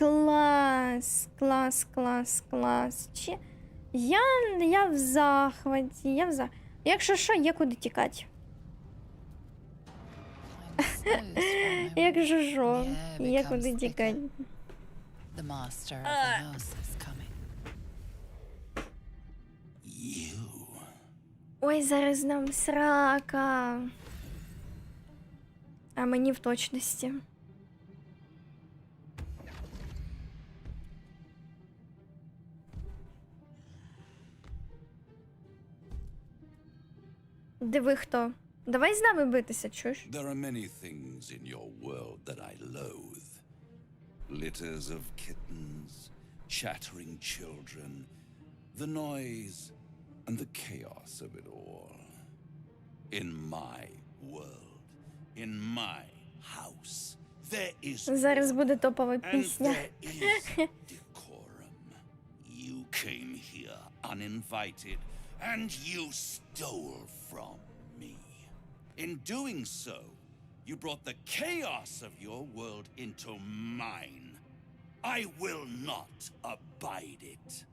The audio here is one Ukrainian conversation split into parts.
Клас, клас, клас, клас. Чи... Я, я в захваті, я в захваті. Якщо що, є куди тікати. Якщо що, є куди тікати. The master of the house is coming. You. Ой, зараз нам срака. А мені в точності. Диви хто. Давай з нами битися, чуєш? There are many things in your world that I loathe litters of kittens, chattering children, the noise, and the chaos of it all. In my world, in my house, there is Зараз order, буде топова and пісня. there is decorum. You came here uninvited, and you stole from me. In doing so, you brought the chaos of your world into mine. I will not abide it.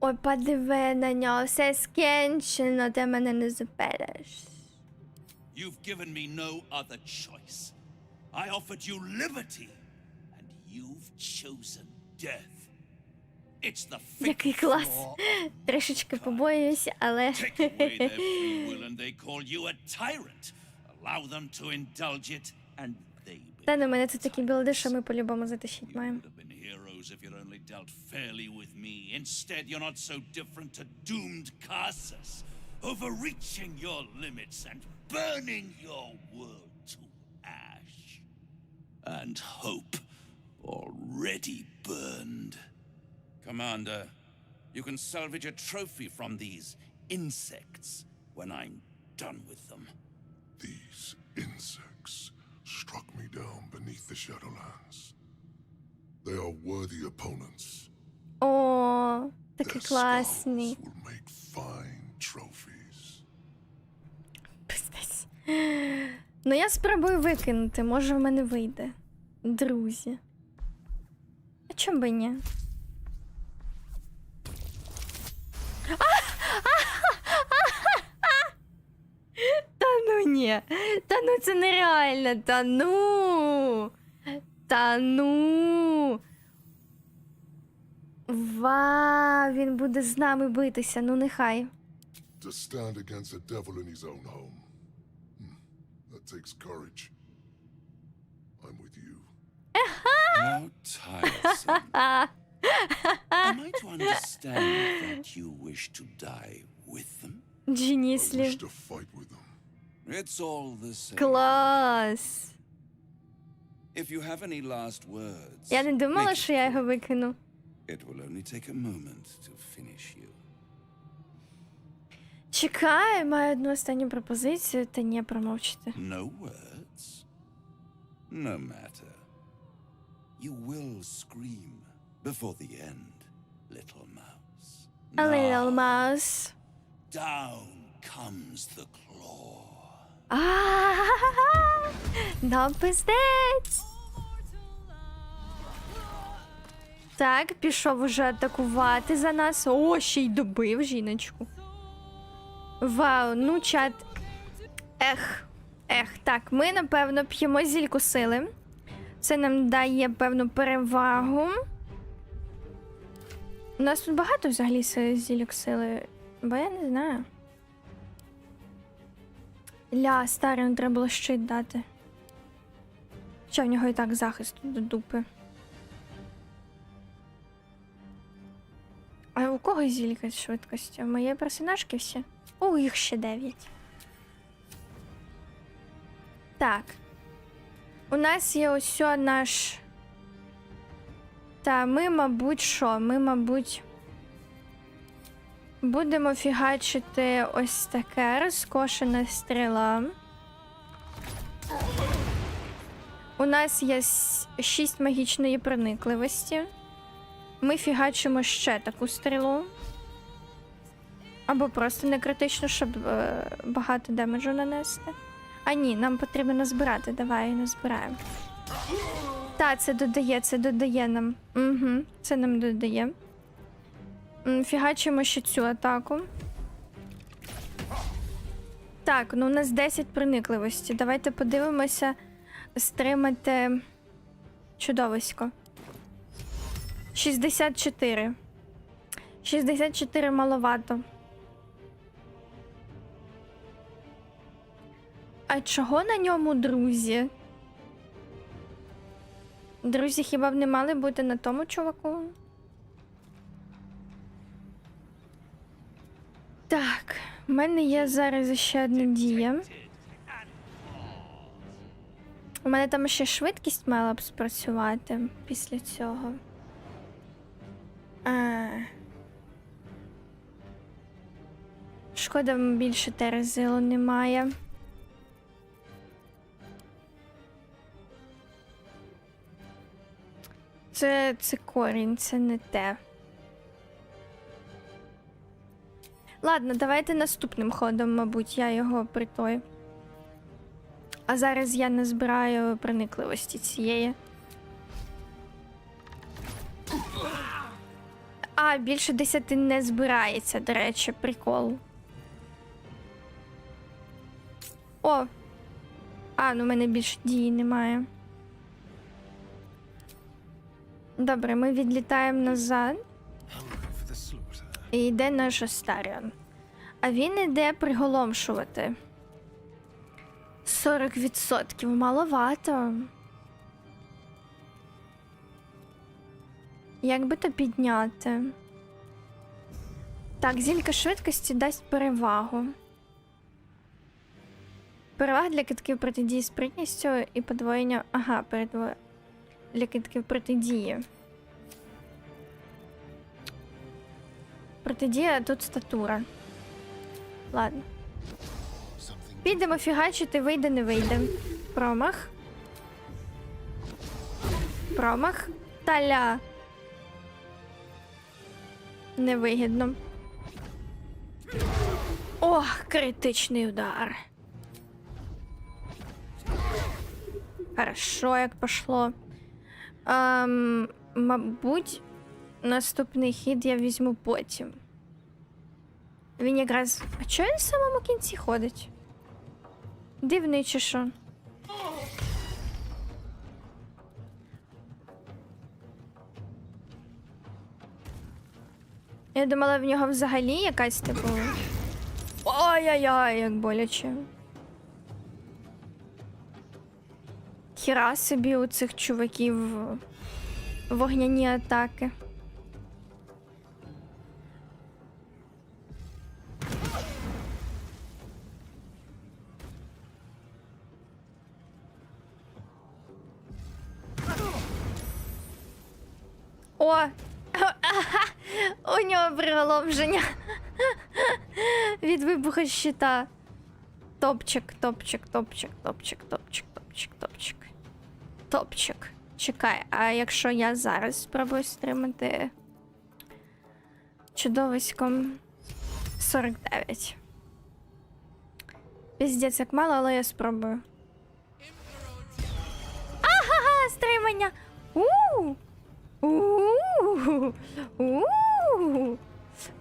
Ой, подиви на нього, все скінчено, ти мене не зупиниш. You've given me no other choice. I offered you liberty, and you've chosen death. It's the Який fifth клас. law Трішечки побоююся, але. Take away their free will and they call you a tyrant. Allow them to indulge it and they Та become ну, мене тут такі білди, що tyrants. ми по-любому затащить You маємо. would have been heroes if you'd only dealt fairly with me. Instead, you're not so different to doomed Cassus, overreaching your limits and burning your world to ash. And hope already burned. Commander, you can salvage a trophy from these insects when I'm done with them. These insects struck me down beneath the Shadowlands. They are worthy opponents. О, такі Their класні. skulls will make fine trophies. Пиздець. Ну, я спробую викинути, може в мене вийде. Друзі. А чом би ні? Та ну ні. Та ну це нереально. Та ну. Та ну. Ва, він буде з нами битися, ну нехай. To stand against a devil in his own home. Hmm, That takes courage. I'm with you. How tiresome. Am I to understand that you wish to die with them? I Дженіслі. wish to fight with them. It's all the same. Клас. If you have any last words, Я не думала, make it що я його quick. викину. It will only take a moment to finish you. Чекай, маю одну останню пропозицію, та ні, промовчити. No words? No matter. You will scream before the end, little mouse. A little mouse. Down comes the claw. А, Да пиздець. Так, пішов уже атакувати за нас. О, ще й добив жіночку. Вау, ну чат. Ех, ех, так, ми напевно п'ємо зільку сили. Це нам дає певну перевагу. У нас тут багато взагалі зілік сили, бо я не знаю. Ля, старий, ну треба було щит дати. Що в нього і так захист до дупи. А у кого зілька з швидкості? У моєї персонажки всі? О, їх ще дев'ять. Так. У нас є ось наш. Та ми, мабуть, що? Ми, мабуть. Будемо фігачити ось таке розкошена стріла. У нас є 6 магічної проникливості. Ми фігачимо ще таку стрілу. Або просто не критично, щоб е, багато демеджу нанести. А ні, нам потрібно назбирати. Давай назбираємо. Та, це додає, це додає нам. Угу, це нам додає. Фігачимо ще цю атаку. Так, ну у нас 10 проникливості. Давайте подивимося стримати чудовисько. 64. 64 маловато. А чого на ньому друзі? Друзі, хіба б не мали бути на тому чуваку? Так, в мене є зараз ще одна дія. У мене там ще швидкість мала б спрацювати після цього. А. Шкода, більше терезилу немає. Це, це корінь, це не те. Ладно, давайте наступним ходом, мабуть, я його притой. А зараз я не збираю проникливості цієї. А, більше десяти не збирається, до речі, прикол. О! А, ну в мене більше дії немає. Добре, ми відлітаємо назад. І йде наш Астаріон. А він іде приголомшувати. 40% маловато. Як би то підняти? Так, зілька швидкості дасть перевагу. Перевага для китків протидії спритністю і подвоєння. Ага, передво... для китків. Протидія, а тут статура. Ладно. Підемо фігачити, вийде, не вийде. Промах. Промах. Таля. Невигідно. Ох, критичний удар. Хорошо, як пошло. Ем, мабуть, наступний хід я візьму потім. Він якраз. А чого він в самому кінці ходить? Дивний чи що? Я думала, в нього взагалі якась типу. Ой-ой-ой, як боляче. Хіра собі у цих чуваків вогняні атаки. О! У нього приголомження. Від вибуху щита. Топчик, топчик, топчик, топчик, топчик, топчик, топчик. Топчик. Чекай, а якщо я зараз спробую стримати чудовиськом 49. Піздець, як мало, але я спробую. Ага, стримання! У! У!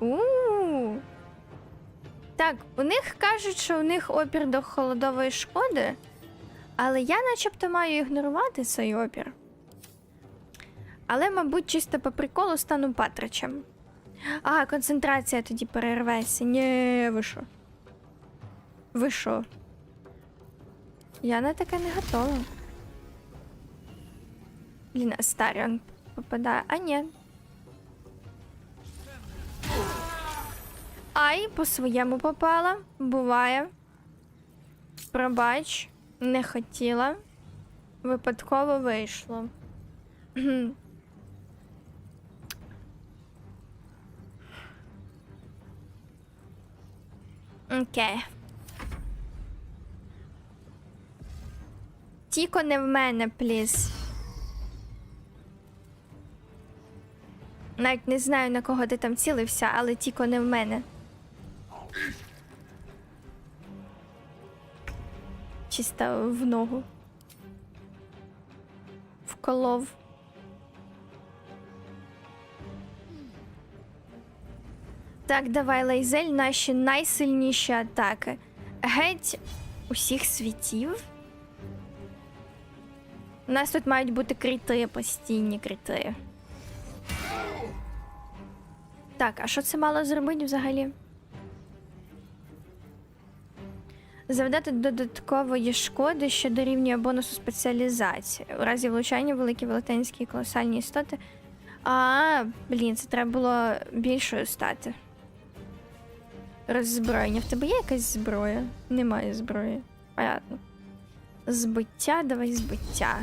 У! Так, у них кажуть, що у них опір до холодової шкоди, але я начебто маю ігнорувати цей опір. Але, мабуть, чисто по приколу стану патричем. А, концентрація тоді перерветься. Ні, ви що? Ви що? Я на таке не готова. Блін, Астаріон попадає. А ні. Ай, по своєму попала. Буває. Пробач, не хотіла. Випадково вийшло. Окей. Тільки не в мене, пліз. Навіть не знаю, на кого ти там цілився, але тільки не в мене. Чисто в ногу. Вколов. Так, давай, Лайзель, наші найсильніші атаки. Геть усіх світів. У нас тут мають бути крити, постійні крити. Так, а що це мало зробити взагалі? Завдати додаткової шкоди, що дорівнює бонусу спеціалізації. У разі влучання великі велетенські колосальні істоти. А, блін, це треба було більшою стати. Роззброєння. В тебе є якась зброя? Немає зброї. Понятно. Збиття, давай збиття.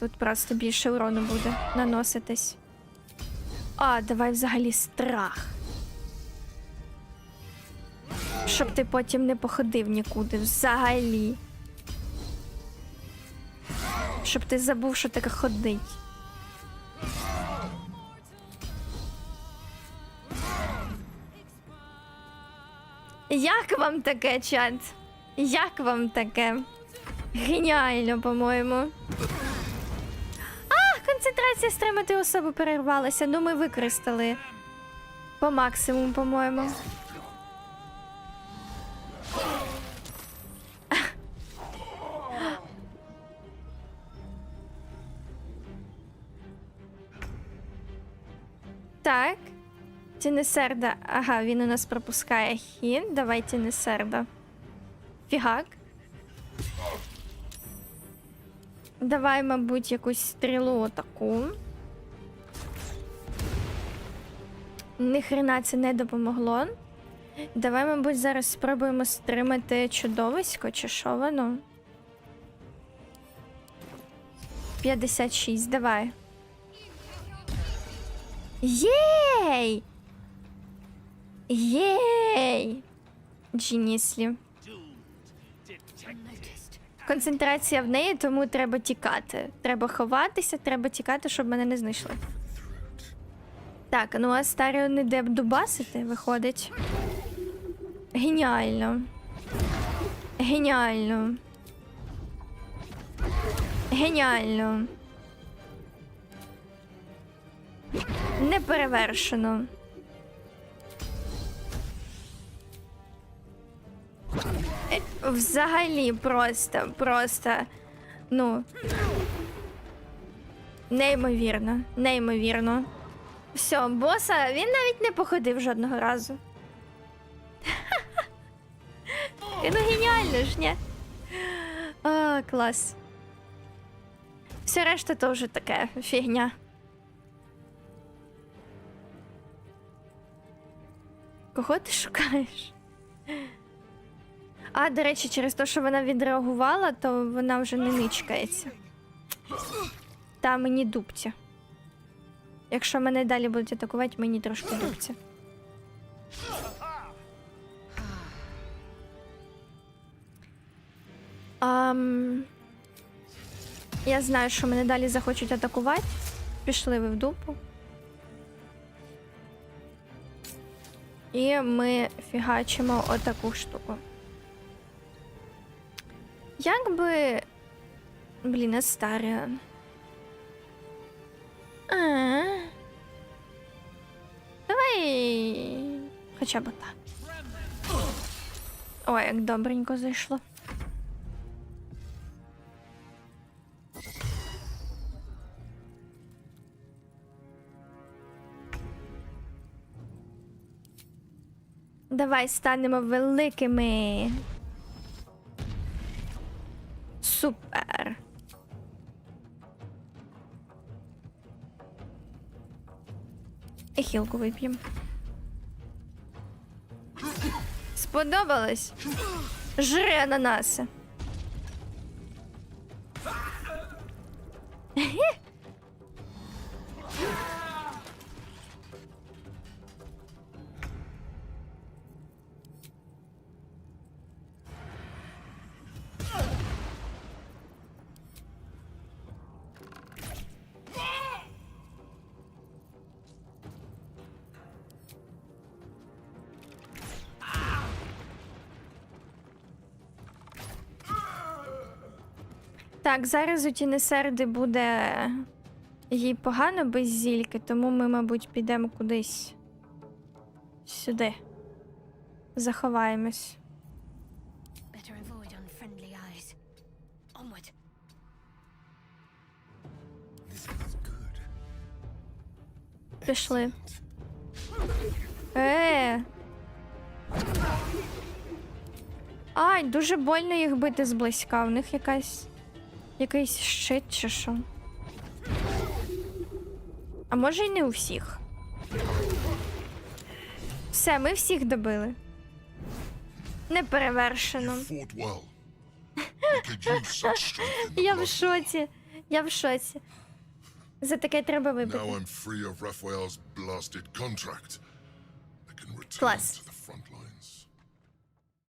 Тут просто більше урону буде наноситись. А, давай взагалі страх. Щоб ти потім не походив нікуди взагалі. Щоб ти забув, що таке ходить. Як вам таке, чат? Як вам таке? Геніально, по-моєму. А, концентрація стримати особу перервалася. Ну, ми використали по максимуму, по-моєму. Так. Тінесерда. Ага, він у нас пропускає хід. Давай Тінесерда. Фігак. Давай, мабуть, якусь стрілу отаку. Ніхрена це не допомогло. Давай, мабуть, зараз спробуємо стримати чудовисько, чи що воно? 56, давай. Єй! Єй! Джініслі. Концентрація в неї, тому треба тікати. Треба ховатися, треба тікати, щоб мене не знайшли. Так, ну а Старіо не де дубасити, виходить. Геніально. Геніально. Геніально. Неперевершено. Е, Взагалі просто, просто, ну. Неймовірно, неймовірно. Все, боса, він навіть не походив жодного разу. Ну геніально ж, ні? А, клас. Все решта то вже таке фігня. Кого ти шукаєш? А, до речі, через те, що вона відреагувала, то вона вже не ничкається. Та мені дубця. Якщо мене далі будуть атакувати, мені трошки дубця. Ам... Я знаю, що мене далі захочуть атакувати. Пішли ви в дупу. І ми фігачимо отаку штуку. Як би. Блін, а А. Давай. Хоча б так. Ой, як добренько зайшло. Давай станемо великими. Супер. І хілку вип'ємо. Сподобалось? Жри ананаси. Так, зараз у Тінесерди буде Їй погано без зільки, тому ми, мабуть, підемо кудись сюди. Заховаємось. Пішли. Е. Ай, дуже больно їх бити зблизька. У них якась. Якийсь щит чи що. А може й не у всіх. Все, ми всіх добили. Неперевершено. Я в шоці. Я в шоці. За таке треба return Клас.